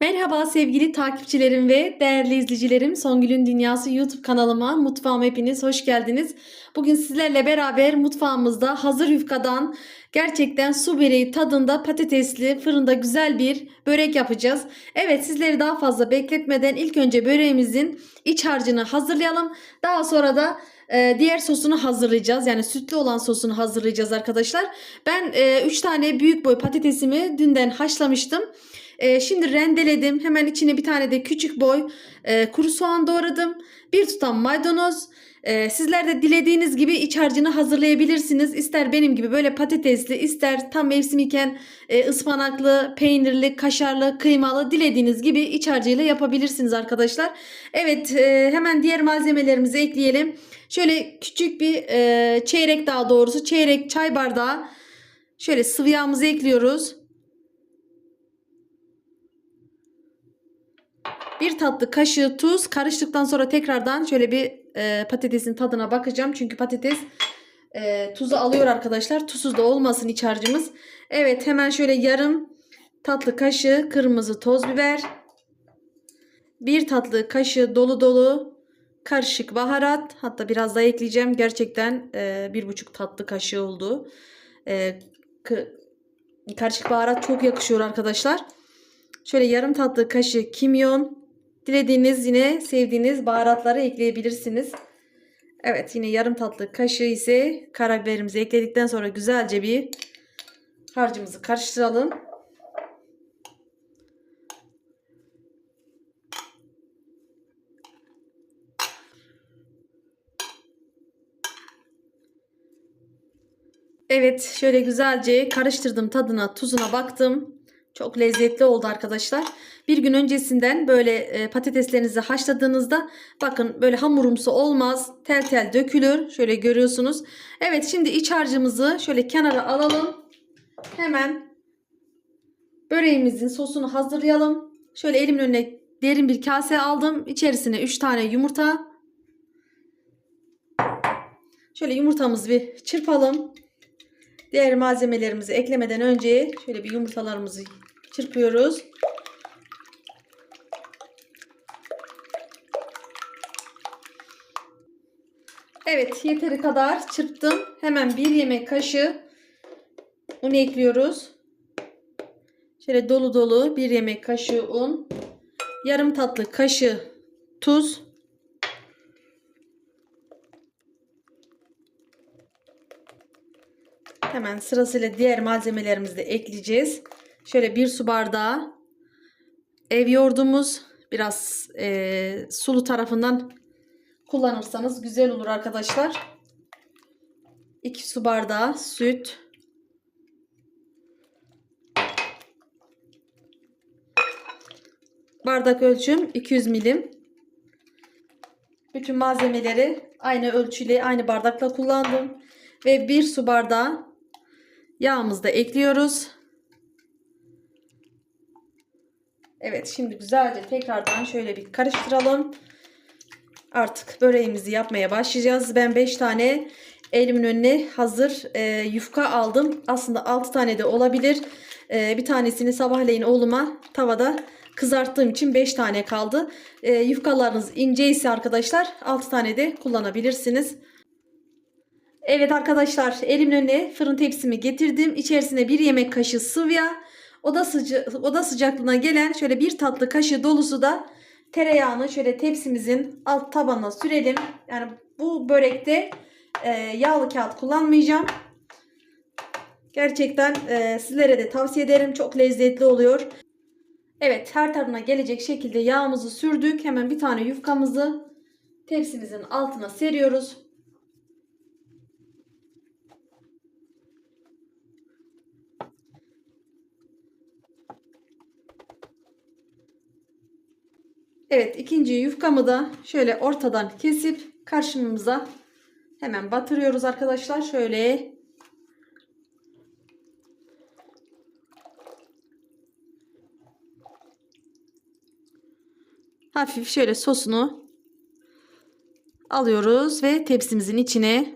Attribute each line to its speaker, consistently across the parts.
Speaker 1: Merhaba sevgili takipçilerim ve değerli izleyicilerim. Songül'ün Dünyası YouTube kanalıma, mutfağıma hepiniz hoş geldiniz. Bugün sizlerle beraber mutfağımızda hazır yufkadan gerçekten su böreği tadında patatesli fırında güzel bir börek yapacağız. Evet sizleri daha fazla bekletmeden ilk önce böreğimizin iç harcını hazırlayalım. Daha sonra da e, diğer sosunu hazırlayacağız. Yani sütlü olan sosunu hazırlayacağız arkadaşlar. Ben 3 tane büyük boy patatesimi dünden haşlamıştım. E, şimdi rendeledim. Hemen içine bir tane de küçük boy e, kuru soğan doğradım. Bir tutam maydanoz. E, sizler de dilediğiniz gibi iç harcını hazırlayabilirsiniz. İster benim gibi böyle patatesli, ister tam mevsim iken e, ıspanaklı, peynirli, kaşarlı, kıymalı dilediğiniz gibi iç harcıyla yapabilirsiniz arkadaşlar. Evet e, hemen diğer malzemelerimizi ekleyelim. Şöyle küçük bir e, çeyrek daha doğrusu çeyrek çay bardağı şöyle sıvı yağımızı ekliyoruz. Bir tatlı kaşığı tuz karıştıktan sonra tekrardan şöyle bir e, patatesin tadına bakacağım. Çünkü patates e, tuzu alıyor arkadaşlar. Tuzsuz da olmasın iç harcımız. Evet hemen şöyle yarım tatlı kaşığı kırmızı toz biber. Bir tatlı kaşığı dolu dolu karışık baharat. Hatta biraz daha ekleyeceğim. Gerçekten e, bir buçuk tatlı kaşığı oldu. E, karışık baharat çok yakışıyor arkadaşlar. Şöyle yarım tatlı kaşığı kimyon. Dilediğiniz yine sevdiğiniz baharatları ekleyebilirsiniz. Evet yine yarım tatlı kaşığı ise karabiberimizi ekledikten sonra güzelce bir harcımızı karıştıralım. Evet şöyle güzelce karıştırdım tadına tuzuna baktım. Çok lezzetli oldu arkadaşlar. Bir gün öncesinden böyle e, patateslerinizi haşladığınızda bakın böyle hamurumsu olmaz. Tel tel dökülür. Şöyle görüyorsunuz. Evet şimdi iç harcımızı şöyle kenara alalım. Hemen böreğimizin sosunu hazırlayalım. Şöyle elimin önüne derin bir kase aldım. İçerisine 3 tane yumurta. Şöyle yumurtamızı bir çırpalım. Diğer malzemelerimizi eklemeden önce şöyle bir yumurtalarımızı çırpıyoruz. Evet yeteri kadar çırptım. Hemen bir yemek kaşığı un ekliyoruz. Şöyle dolu dolu bir yemek kaşığı un. Yarım tatlı kaşığı tuz. Hemen sırasıyla diğer malzemelerimizi de ekleyeceğiz. Şöyle bir su bardağı ev yoğurdumuz. Biraz e, sulu tarafından kullanırsanız güzel olur arkadaşlar. 2 su bardağı süt. Bardak ölçüm 200 milim. Bütün malzemeleri aynı ölçüyle aynı bardakla kullandım. Ve bir su bardağı yağımızı da ekliyoruz. Evet şimdi güzelce tekrardan şöyle bir karıştıralım. Artık böreğimizi yapmaya başlayacağız. Ben 5 tane elimin önüne hazır e, yufka aldım. Aslında 6 tane de olabilir. E, bir tanesini sabahleyin oğluma tavada kızarttığım için 5 tane kaldı. E, yufkalarınız ince ise arkadaşlar 6 tane de kullanabilirsiniz. Evet arkadaşlar elimin önüne fırın tepsimi getirdim. İçerisine bir yemek kaşığı sıvı yağ, oda, sıca oda sıcaklığına gelen şöyle bir tatlı kaşığı dolusu da tereyağını şöyle tepsimizin alt tabanına sürelim. Yani bu börekte e, yağlı kağıt kullanmayacağım. Gerçekten e, sizlere de tavsiye ederim. Çok lezzetli oluyor. Evet her tarafına gelecek şekilde yağımızı sürdük. Hemen bir tane yufkamızı tepsimizin altına seriyoruz. Evet ikinci yufkamı da şöyle ortadan kesip karşımıza hemen batırıyoruz arkadaşlar. Şöyle hafif şöyle sosunu alıyoruz ve tepsimizin içine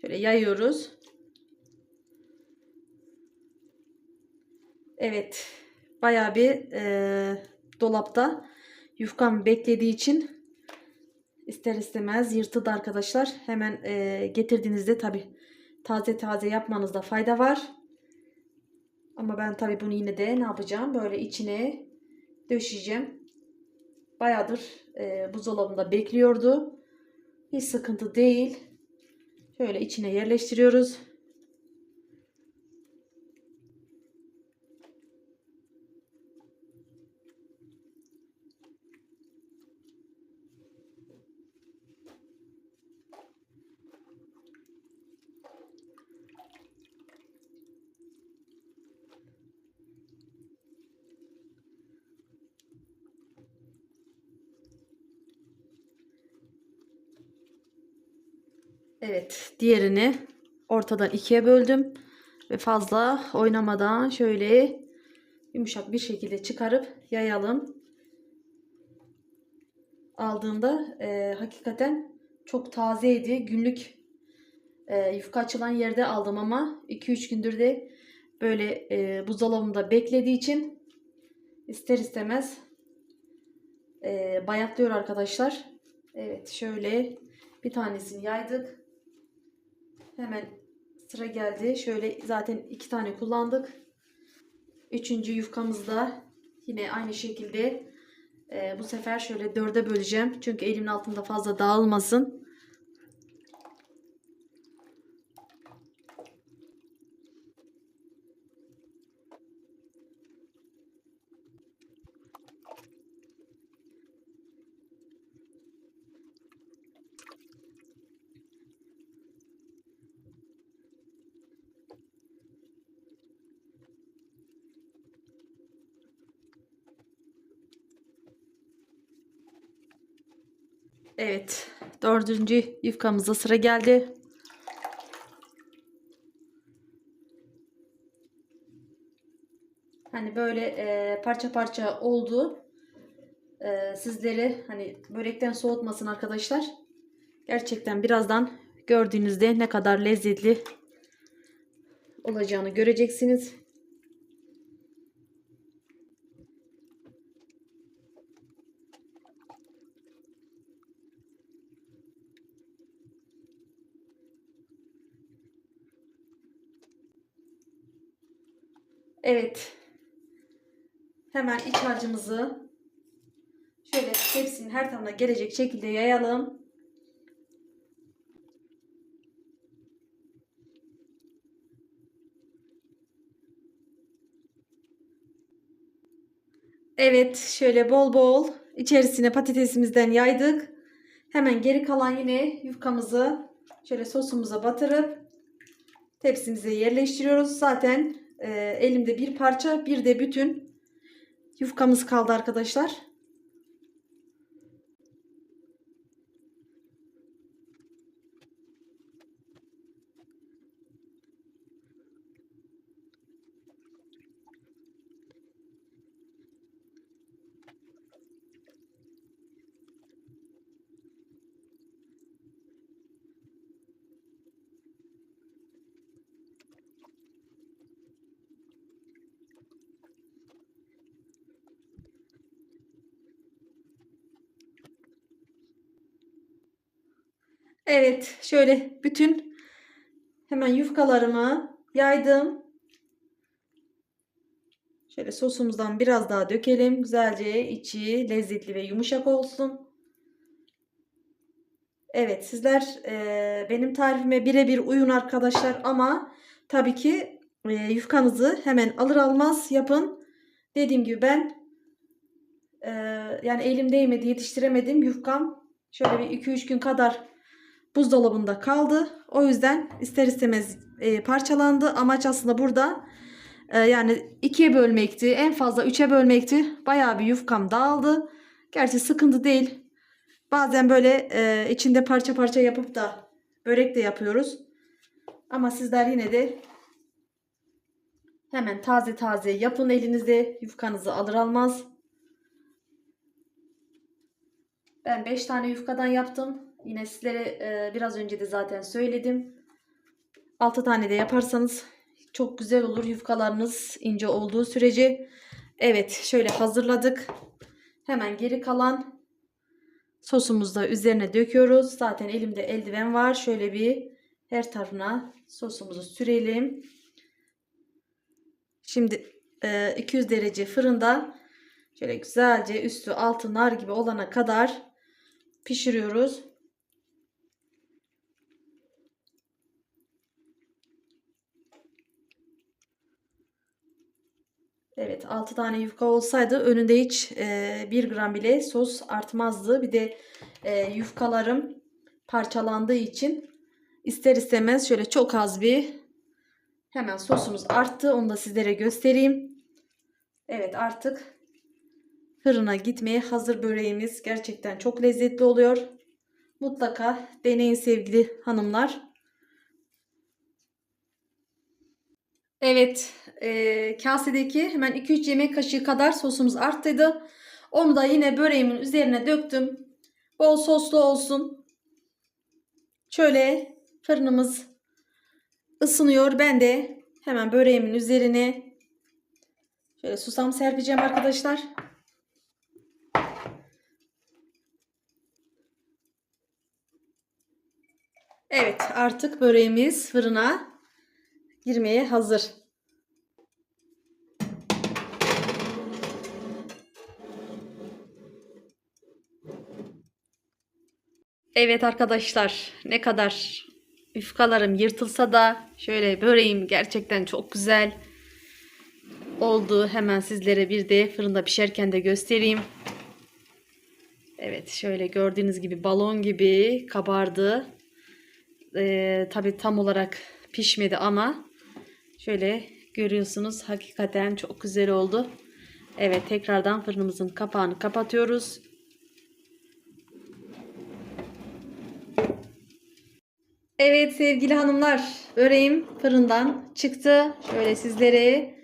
Speaker 1: şöyle yayıyoruz. Evet bayağı bir e, dolapta yufkam beklediği için ister istemez yırtıldı arkadaşlar. Hemen e, getirdiğinizde tabi taze taze yapmanızda fayda var. Ama ben tabi bunu yine de ne yapacağım? Böyle içine döşeyeceğim. Bayağıdır e, buzdolabında bekliyordu. Hiç sıkıntı değil. Şöyle içine yerleştiriyoruz. Evet, diğerini ortadan ikiye böldüm ve fazla oynamadan şöyle yumuşak bir şekilde çıkarıp yayalım. Aldığımda e, hakikaten çok tazeydi. Günlük e, yufka açılan yerde aldım ama 2-3 gündür de böyle e, buzdolabında beklediği için ister istemez e, bayatlıyor arkadaşlar. Evet şöyle bir tanesini yaydık. Hemen sıra geldi. Şöyle zaten iki tane kullandık. Üçüncü yufkamızda yine aynı şekilde e, bu sefer şöyle dörde böleceğim. Çünkü elimin altında fazla dağılmasın. Evet. Dördüncü yufkamıza sıra geldi. Hani böyle e, parça parça oldu. E, sizleri hani börekten soğutmasın arkadaşlar. Gerçekten birazdan gördüğünüzde ne kadar lezzetli olacağını göreceksiniz. Evet. Hemen iç harcımızı şöyle tepsinin her tarafına gelecek şekilde yayalım. Evet, şöyle bol bol içerisine patatesimizden yaydık. Hemen geri kalan yine yufkamızı şöyle sosumuza batırıp tepsimize yerleştiriyoruz. Zaten e, elimde bir parça bir de bütün yufkamız kaldı arkadaşlar. Evet, şöyle bütün hemen yufkalarımı yaydım. Şöyle sosumuzdan biraz daha dökelim. Güzelce içi lezzetli ve yumuşak olsun. Evet, sizler e, benim tarifime birebir uyun arkadaşlar ama tabii ki e, yufkanızı hemen alır almaz yapın. Dediğim gibi ben e, yani elim değmedi, yetiştiremedim yufkam. Şöyle bir 2-3 gün kadar buzdolabında kaldı. O yüzden ister istemez e, parçalandı. Amaç aslında burada e, yani ikiye bölmekti. En fazla üçe bölmekti. Bayağı bir yufkam dağıldı. Gerçi sıkıntı değil. Bazen böyle e, içinde parça parça yapıp da börek de yapıyoruz. Ama sizler yine de hemen taze taze yapın elinizde. Yufkanızı alır almaz. Ben 5 tane yufkadan yaptım. Yine sizlere e, biraz önce de zaten söyledim. 6 tane de yaparsanız çok güzel olur yufkalarınız ince olduğu sürece. Evet şöyle hazırladık. Hemen geri kalan sosumuzu da üzerine döküyoruz. Zaten elimde eldiven var. Şöyle bir her tarafına sosumuzu sürelim. Şimdi e, 200 derece fırında şöyle güzelce üstü altı nar gibi olana kadar pişiriyoruz. Evet 6 tane yufka olsaydı önünde hiç e, 1 gram bile sos artmazdı. Bir de e, yufkalarım parçalandığı için ister istemez şöyle çok az bir hemen sosumuz arttı. Onu da sizlere göstereyim. Evet artık fırına gitmeye hazır böreğimiz gerçekten çok lezzetli oluyor. Mutlaka deneyin sevgili hanımlar. Evet, e, kasedeki hemen 2-3 yemek kaşığı kadar sosumuz arttıydı. Onu da yine böreğimin üzerine döktüm. Bol soslu olsun. Şöyle fırınımız ısınıyor. Ben de hemen böreğimin üzerine şöyle susam serpeceğim arkadaşlar. Evet, artık böreğimiz fırına girmeye hazır. Evet arkadaşlar ne kadar yufkalarım yırtılsa da şöyle böreğim gerçekten çok güzel oldu. Hemen sizlere bir de fırında pişerken de göstereyim. Evet şöyle gördüğünüz gibi balon gibi kabardı. Ee, tabii tam olarak pişmedi ama şöyle görüyorsunuz hakikaten çok güzel oldu. Evet tekrardan fırınımızın kapağını kapatıyoruz. Evet sevgili hanımlar böreğim fırından çıktı. Şöyle sizlere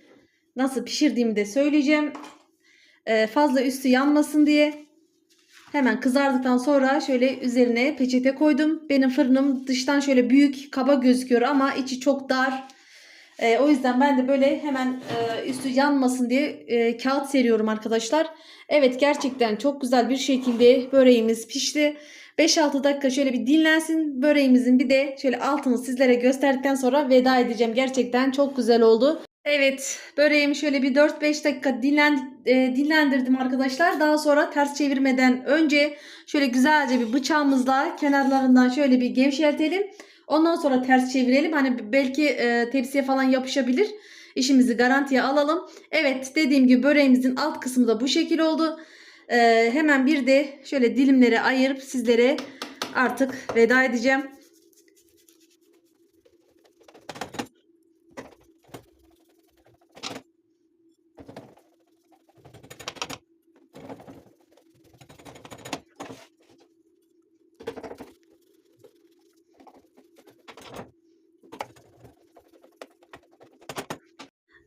Speaker 1: nasıl pişirdiğimi de söyleyeceğim. Ee, fazla üstü yanmasın diye hemen kızardıktan sonra şöyle üzerine peçete koydum. Benim fırınım dıştan şöyle büyük kaba gözüküyor ama içi çok dar. Ee, o yüzden ben de böyle hemen e, üstü yanmasın diye e, kağıt seriyorum arkadaşlar. Evet gerçekten çok güzel bir şekilde böreğimiz pişti. 5-6 dakika şöyle bir dinlensin böreğimizin bir de şöyle altını sizlere gösterdikten sonra veda edeceğim. Gerçekten çok güzel oldu. Evet böreğimi şöyle bir 4-5 dakika dinlen, e, dinlendirdim arkadaşlar. Daha sonra ters çevirmeden önce şöyle güzelce bir bıçağımızla kenarlarından şöyle bir gevşeltelim. Ondan sonra ters çevirelim. Hani belki e, tepsiye falan yapışabilir. İşimizi garantiye alalım. Evet dediğim gibi böreğimizin alt kısmı da bu şekil oldu. E, hemen bir de şöyle dilimlere ayırıp sizlere artık veda edeceğim.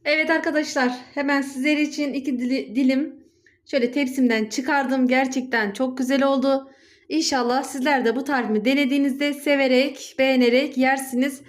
Speaker 1: Evet arkadaşlar hemen sizler için iki dili, dilim şöyle tepsimden çıkardım. Gerçekten çok güzel oldu. İnşallah sizler de bu tarifimi denediğinizde severek, beğenerek yersiniz.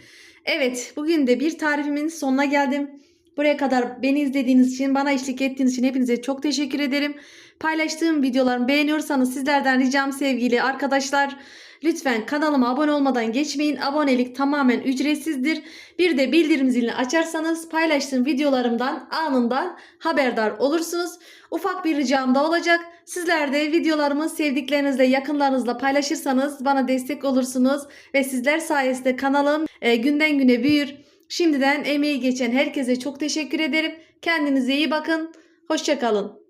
Speaker 1: Evet bugün de bir tarifimin sonuna geldim. Buraya kadar beni izlediğiniz için, bana eşlik ettiğiniz için hepinize çok teşekkür ederim. Paylaştığım videolarımı beğeniyorsanız sizlerden ricam sevgili arkadaşlar. Lütfen kanalıma abone olmadan geçmeyin. Abonelik tamamen ücretsizdir. Bir de bildirim zilini açarsanız paylaştığım videolarımdan anında haberdar olursunuz. Ufak bir ricam da olacak. Sizler de videolarımı sevdiklerinizle, yakınlarınızla paylaşırsanız bana destek olursunuz. Ve sizler sayesinde kanalım e, günden güne büyür. Şimdiden emeği geçen herkese çok teşekkür ederim. Kendinize iyi bakın. Hoşçakalın.